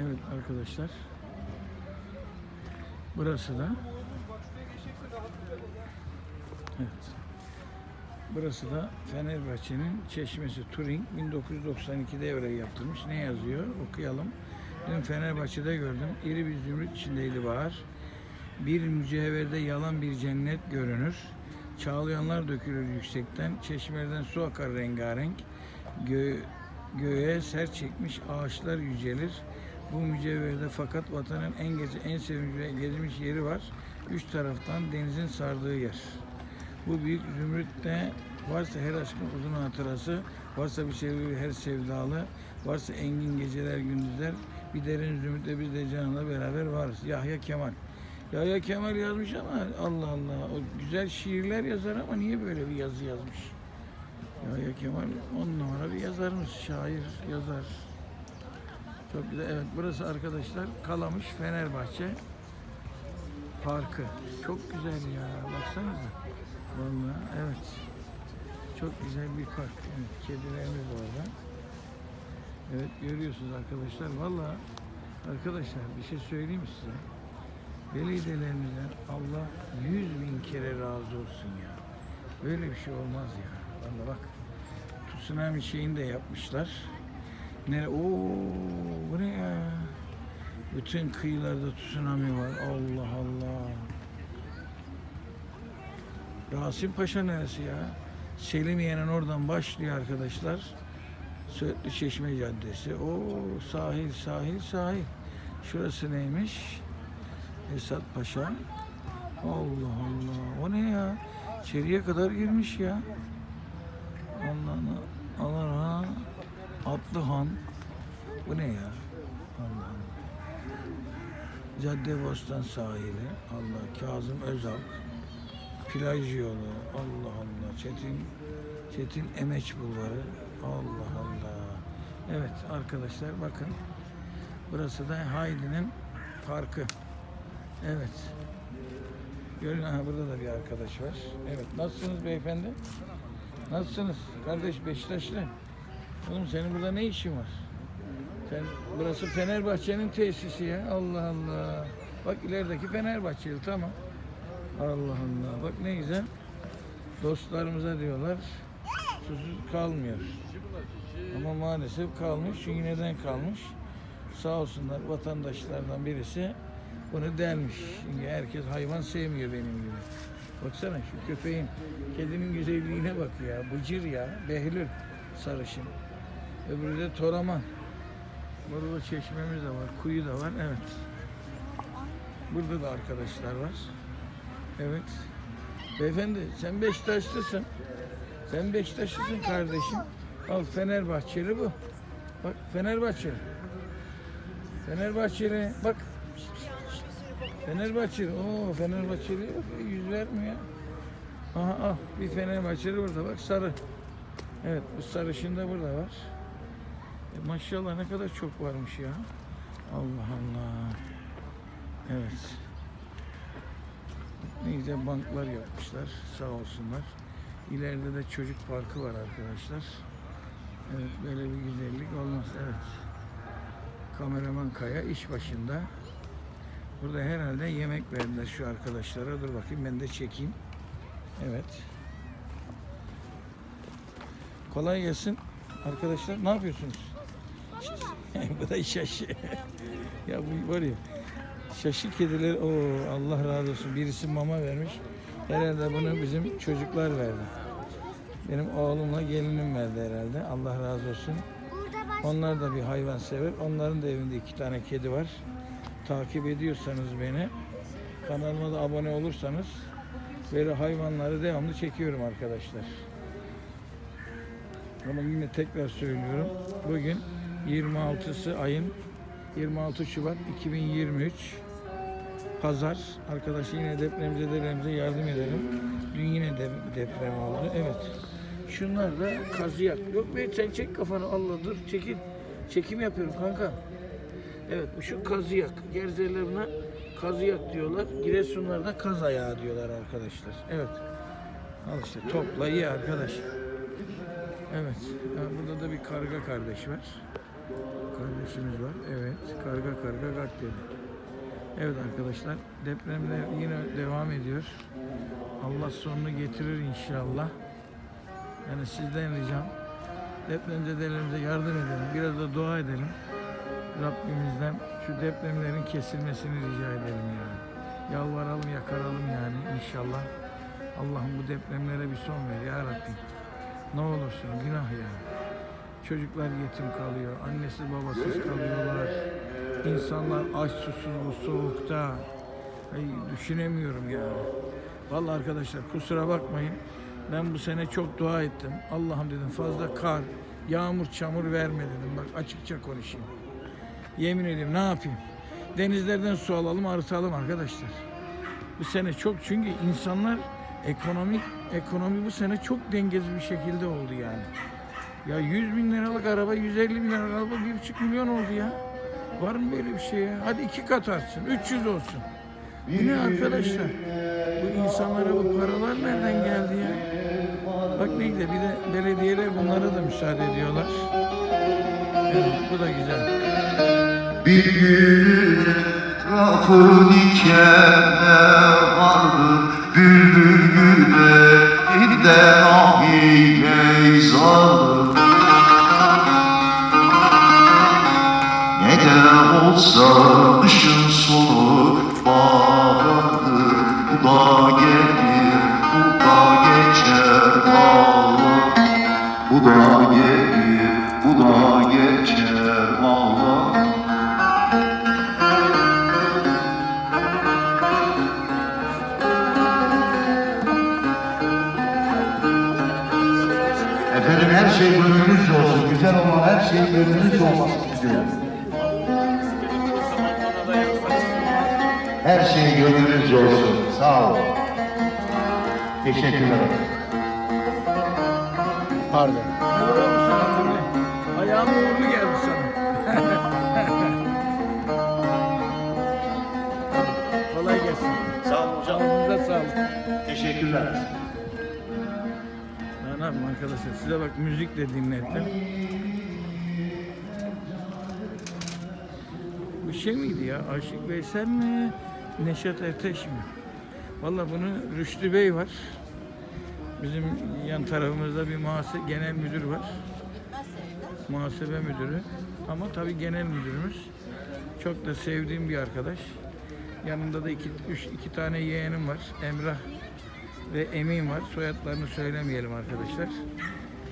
Evet arkadaşlar. Burası da Evet. Burası da Fenerbahçe'nin çeşmesi Turing 1992'de evre yaptırmış. Ne yazıyor? Okuyalım. Dün Fenerbahçe'de gördüm. İri bir zümrüt içindeydi bahar. Bir mücevherde yalan bir cennet görünür. Çağlayanlar dökülür yüksekten. Çeşmelerden su akar rengarenk. Gö göğe ser çekmiş ağaçlar yücelir. Bu mücevherde fakat vatanın en gece en sevinç ve gezmiş yeri var. Üç taraftan denizin sardığı yer. Bu büyük zümrütte varsa her aşkın uzun hatırası, varsa bir sevgi her sevdalı, varsa engin geceler gündüzler, bir derin zümrütle biz de canla beraber varız. Yahya Kemal. Yahya Kemal yazmış ama Allah Allah o güzel şiirler yazar ama niye böyle bir yazı yazmış? Yahya Kemal on numara bir yazarmış, şair, yazar. Çok güzel. Evet burası arkadaşlar Kalamış Fenerbahçe Parkı. Çok güzel ya. Baksanıza. Vallahi evet. Çok güzel bir park. Evet, kedilerimiz orada. Evet görüyorsunuz arkadaşlar. Vallahi arkadaşlar bir şey söyleyeyim size? Belediyelerimizden Allah yüz bin kere razı olsun ya. Böyle bir şey olmaz ya. Vallahi bak. Tsunami şeyini de yapmışlar. Ne? Oo, bu ne ya? Bütün kıyılarda tsunami var. Allah Allah. Rasim Paşa neresi ya? Selimiye'nin oradan başlıyor arkadaşlar. Söğütlü Çeşme Caddesi. O sahil, sahil, sahil. Şurası neymiş? Esat Paşa. Allah Allah. O ne ya? İçeriye kadar girmiş ya. Allah'ını Allah Atlıhan. Bu ne ya? Allah Allah. Caddebostan sahili. Allah. Kazım Özal. Plaj yolu. Allah Allah. Çetin Çetin Emeç Bulvarı. Allah Allah. Evet arkadaşlar bakın. Burası da Haydi'nin parkı. Evet. Görün aha burada da bir arkadaş var. Evet. Nasılsınız beyefendi? Nasılsınız? Kardeş Beşiktaşlı. Oğlum senin burada ne işin var? Sen burası Fenerbahçe'nin tesisi ya. Allah Allah. Bak ilerideki Fenerbahçeli tamam. Allah Allah. Bak ne güzel. Dostlarımıza diyorlar. Susuz kalmıyor. Ama maalesef kalmış. Çünkü neden kalmış? Sağ olsunlar vatandaşlardan birisi bunu delmiş. Çünkü herkes hayvan sevmiyor benim gibi. Baksana şu köpeğin, kedinin güzelliğine bak ya. Bıcır ya. Behlül sarışın. Öbürü de toraman. Burada çeşmemiz de var, kuyu da var. Evet. Burada da arkadaşlar var. Evet. Beyefendi sen Beşiktaşlısın. Sen Beşiktaşlısın kardeşim. Al Fenerbahçeli bu. Bak Fenerbahçeli. Fenerbahçeli. Bak. Fenerbahçeli. Oo Fenerbahçeli bak, yüz vermiyor. Aha ah bir Fenerbahçeli burada bak sarı. Evet bu sarışın da burada var. E, maşallah ne kadar çok varmış ya. Allah Allah. Evet. Ne güzel banklar yapmışlar. Sağ olsunlar. İleride de çocuk parkı var arkadaşlar. Evet böyle bir güzellik olmaz. Evet. Kameraman Kaya iş başında. Burada herhalde yemek verdiler şu arkadaşlara. Dur bakayım ben de çekeyim. Evet. Kolay gelsin. Arkadaşlar ne yapıyorsunuz? bu da şaşı. ya bu var ya şaşı kediler o Allah razı olsun birisi mama vermiş. Herhalde bunu bizim çocuklar verdi. Benim oğlumla gelinim verdi herhalde. Allah razı olsun. Onlar da bir hayvan sever. Onların da evinde iki tane kedi var. Takip ediyorsanız beni, kanalıma da abone olursanız böyle hayvanları devamlı çekiyorum arkadaşlar. Ama yine tekrar söylüyorum. Bugün 26'sı ayın 26 Şubat 2023 Pazar. Arkadaş yine depremzedelerimize yardım edelim. Dün yine de deprem oldu. Evet. Şunlar da kazıyak. Yok be sen çek kafanı Allah dur çekil. Çekim yapıyorum kanka. Evet bu şu kazıyak. Gerzeler buna kazıyak diyorlar. Giresunlarda kaz ayağı diyorlar arkadaşlar. Evet. Al işte topla ye arkadaş. Evet. Burada da bir karga kardeş var. Kardeş sesimiz var. Evet. Karga karga gak dedi. Evet arkadaşlar depremler yine devam ediyor. Allah sonunu getirir inşallah. Yani sizden ricam depremzedelerimize yardım edelim. Biraz da dua edelim. Rabbimizden şu depremlerin kesilmesini rica edelim yani. Yalvaralım yakaralım yani inşallah. Allah'ım bu depremlere bir son ver ya Rabbim. Ne olursun günah ya. Çocuklar yetim kalıyor, annesi babasız kalıyorlar. İnsanlar aç susuz bu soğukta. Ay, düşünemiyorum ya. Vallahi arkadaşlar kusura bakmayın. Ben bu sene çok dua ettim. Allah'ım dedim fazla kar, yağmur, çamur verme dedim. Bak açıkça konuşayım. Yemin ediyorum ne yapayım? Denizlerden su alalım, arıtalım arkadaşlar. Bu sene çok çünkü insanlar ekonomik ekonomi bu sene çok dengesiz bir şekilde oldu yani. Ya 100 bin liralık araba, 150 bin liralık araba 1,5 milyon oldu ya. Var mı böyle bir şey ya? Hadi iki kat artsın, 300 olsun. Bu ne arkadaşlar? Bu insanlara bu paralar nereden geldi ya? Bak ne güzel, bir de belediyeler bunlara da müsaade ediyorlar. Evet, bu da güzel. Bir gün etrafı dikenle vardı Bülbül güllerinden ahi beyzalı Ne de olsa kışın sonu bahardır Bu da gelir, bu da geçer Allah Bu da gelir, bu da geçer Allah Efendim her şey gönlünüzce olsun. Güzel olan her şey gönlünüzce olmasını istiyorum. Şey gönlünüzce olsun. Sağ olun. Teşekkürler. Pardon. Ayağım uğurlu geldi sana. Kolay gelsin. Sağ olun hocam. Canınıza sağlık. Teşekkürler. Ya ne yapayım arkadaşlar size bak müzik de dinlettim. Bu şey miydi ya? Aşık Veysel mi? Neşet Erteş mi? Valla bunu Rüştü Bey var. Bizim yan tarafımızda bir muhasebe genel müdür var. Muhasebe müdürü. Ama tabii genel müdürümüz. Çok da sevdiğim bir arkadaş. Yanında da iki, üç, iki tane yeğenim var. Emrah ve Emin var. Soyadlarını söylemeyelim arkadaşlar.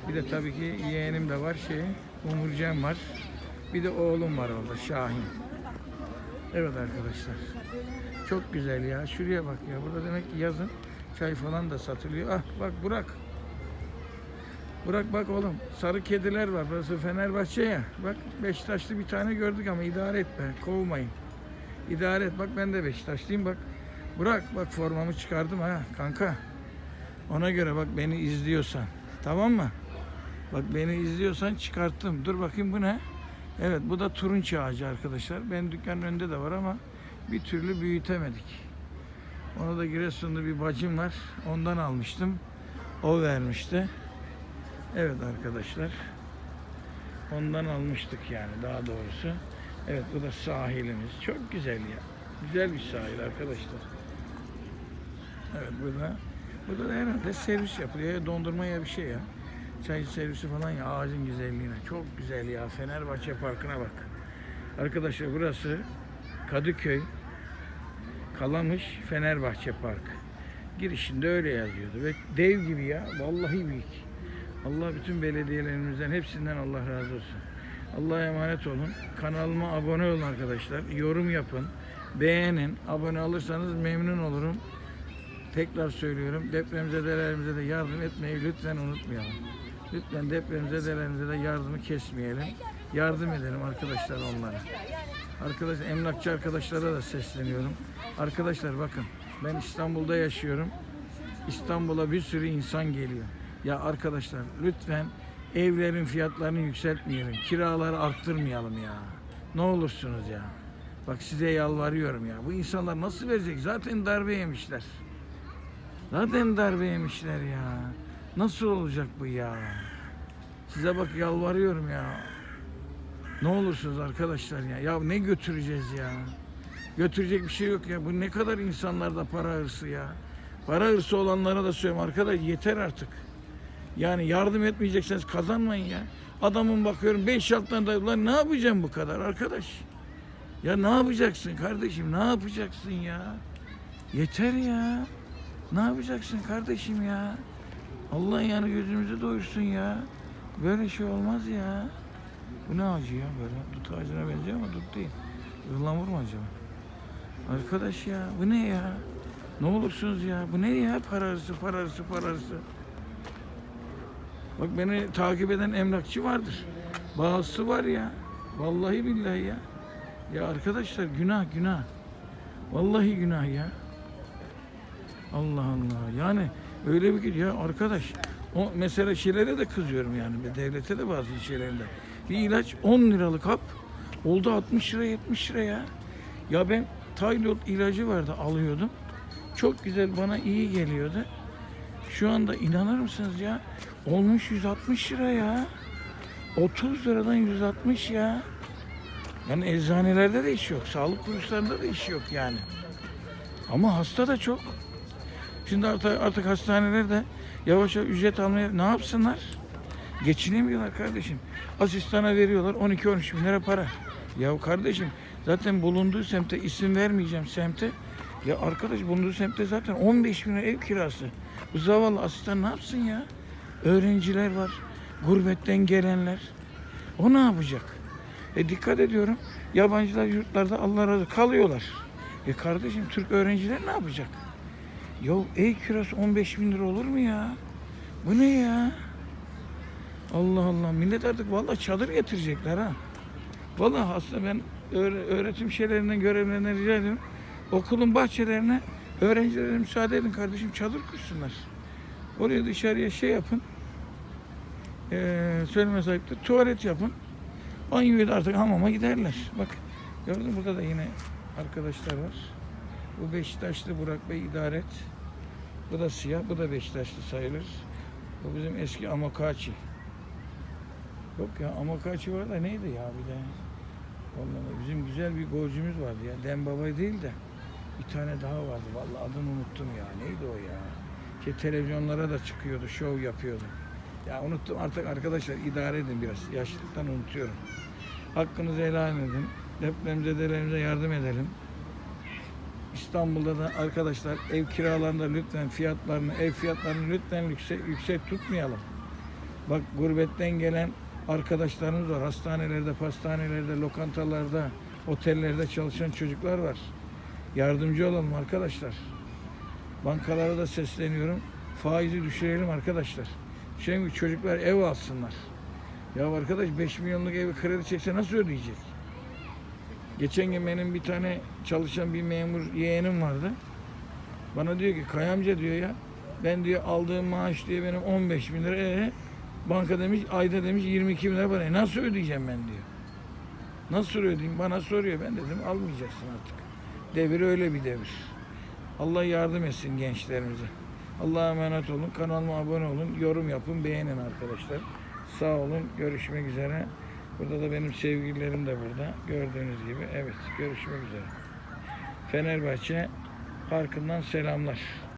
Bir de tabii ki yeğenim de var şey, Umurcan var. Bir de oğlum var orada Şahin. Evet arkadaşlar. Çok güzel ya. Şuraya bak ya. Burada demek ki yazın çay falan da satılıyor. Ah bak Burak. Burak bak oğlum. Sarı kediler var. Burası Fenerbahçe ya. Bak Beşiktaşlı bir tane gördük ama idare et be. Kovmayın. İdare et. Bak ben de Beşiktaşlıyım bak. Burak bak formamı çıkardım ha kanka. Ona göre bak beni izliyorsan. Tamam mı? Bak beni izliyorsan çıkarttım. Dur bakayım bu ne? Evet bu da turunç ağacı arkadaşlar. Benim dükkanın önünde de var ama bir türlü büyütemedik. Ona da Giresun'da bir bacım var. Ondan almıştım. O vermişti. Evet arkadaşlar. Ondan almıştık yani daha doğrusu. Evet bu da sahilimiz. Çok güzel ya. Güzel bir sahil arkadaşlar. Evet burada burada da herhalde servis yapılıyor. Ya dondurma ya bir şey ya. Çay servisi falan ya ağacın güzelliğine. Çok güzel ya. Fenerbahçe Parkı'na bak. Arkadaşlar burası Kadıköy Kalamış Fenerbahçe Park. Girişinde öyle yazıyordu. Ve dev gibi ya. Vallahi büyük. Allah bütün belediyelerimizden hepsinden Allah razı olsun. Allah'a emanet olun. Kanalıma abone olun arkadaşlar. Yorum yapın. Beğenin. Abone olursanız memnun olurum. Tekrar söylüyorum. Depremzedelerimize de yardım etmeyi lütfen unutmayalım. Lütfen depremzedelerimize de yardımı kesmeyelim. Yardım edelim arkadaşlar onlara. Arkadaş, emlakçı arkadaşlara da sesleniyorum. Arkadaşlar bakın ben İstanbul'da yaşıyorum. İstanbul'a bir sürü insan geliyor. Ya arkadaşlar lütfen evlerin fiyatlarını yükseltmeyelim. Kiraları arttırmayalım ya. Ne olursunuz ya. Bak size yalvarıyorum ya. Bu insanlar nasıl verecek? Zaten darbe yemişler. Zaten darbe yemişler ya. Nasıl olacak bu ya? Size bak yalvarıyorum ya. Ne olursunuz arkadaşlar ya. Ya ne götüreceğiz ya? Götürecek bir şey yok ya. Bu ne kadar insanlarda para hırsı ya. Para hırsı olanlara da söylüyorum arkadaş yeter artık. Yani yardım etmeyecekseniz kazanmayın ya. Adamın bakıyorum 5 alttan da lan ne yapacağım bu kadar arkadaş? Ya ne yapacaksın kardeşim? Ne yapacaksın ya? Yeter ya. Ne yapacaksın kardeşim ya? Allah yani gözümüzü doyursun ya. Böyle şey olmaz ya. Bu ne ağacı ya böyle? Dut ağacına benziyor ama dut değil. Ihlamur mu acaba? Arkadaş ya bu ne ya? Ne olursunuz ya? Bu ne ya? Para arası, para arası, para arası. Bak beni takip eden emlakçı vardır. Bazısı var ya. Vallahi billahi ya. Ya arkadaşlar günah günah. Vallahi günah ya. Allah Allah. Yani öyle bir ya arkadaş. O mesela şeylere de kızıyorum yani. Devlete de bazı şeylerinde. Bir ilaç 10 liralık hap oldu 60 lira 70 lira ya. Ya ben Taylor ilacı vardı alıyordum. Çok güzel bana iyi geliyordu. Şu anda inanır mısınız ya? Olmuş 160 lira ya. 30 liradan 160 ya. Yani eczanelerde de iş yok. Sağlık kuruluşlarında da iş yok yani. Ama hasta da çok. Şimdi artık, artık hastaneler de yavaş yavaş ücret almaya ne yapsınlar? Geçinemiyorlar kardeşim. Asistana veriyorlar 12-13 bin lira para. Ya kardeşim zaten bulunduğu semte isim vermeyeceğim semte. Ya arkadaş bulunduğu semtte zaten 15 bin lira ev kirası. Bu zavallı asistan ne yapsın ya? Öğrenciler var. Gurbetten gelenler. O ne yapacak? E dikkat ediyorum. Yabancılar yurtlarda Allah razı kalıyorlar. E kardeşim Türk öğrenciler ne yapacak? Ya ev kirası 15 bin lira olur mu ya? Bu ne ya? Allah Allah. Millet artık vallahi çadır getirecekler ha. Vallahi aslında ben öğre- öğretim şeylerinden görevlerinden rica ediyorum. Okulun bahçelerine öğrencilere müsaade edin kardeşim çadır kursunlar. Oraya dışarıya şey yapın. Ee, söyleme sahiptir. Tuvalet yapın. Banyoya da artık hamama giderler. Bak gördün burada da yine arkadaşlar var. Bu Beşiktaşlı Burak Bey idare et. Bu da siyah, bu da Beşiktaşlı sayılır. Bu bizim eski Amokachi. Yok ya Amokachi var da neydi ya bir de. Vallahi bizim güzel bir golcümüz vardı ya. Dembaba değil de bir tane daha vardı. Vallahi adını unuttum ya. Neydi o ya? Şey televizyonlara da çıkıyordu, şov yapıyordu. Ya unuttum artık arkadaşlar idare edin biraz. Yaşlılıktan unutuyorum. Hakkınızı helal edin. Depremzedelerimize yardım edelim. İstanbul'da da arkadaşlar ev kiralarında lütfen fiyatlarını, ev fiyatlarını lütfen yüksek, yüksek tutmayalım. Bak gurbetten gelen arkadaşlarımız var. Hastanelerde, pastanelerde, lokantalarda, otellerde çalışan çocuklar var. Yardımcı olalım arkadaşlar. Bankalara da sesleniyorum. Faizi düşürelim arkadaşlar. Çünkü çocuklar ev alsınlar. Ya arkadaş 5 milyonluk evi kredi çekse nasıl ödeyecek? Geçen gün benim bir tane çalışan bir memur yeğenim vardı. Bana diyor ki Kaya amca diyor ya ben diyor aldığım maaş diyor benim 15 bin lira. Ee, banka demiş ayda demiş 22 bin lira para. E, nasıl ödeyeceğim ben diyor. Nasıl ödeyeyim? Bana soruyor. Ben dedim almayacaksın artık. Devir öyle bir devir. Allah yardım etsin gençlerimize. Allah'a emanet olun. Kanalıma abone olun. Yorum yapın. Beğenin arkadaşlar. Sağ olun. Görüşmek üzere. Burada da benim sevgililerim de burada. Gördüğünüz gibi. Evet. Görüşmek üzere. Fenerbahçe Parkı'ndan selamlar.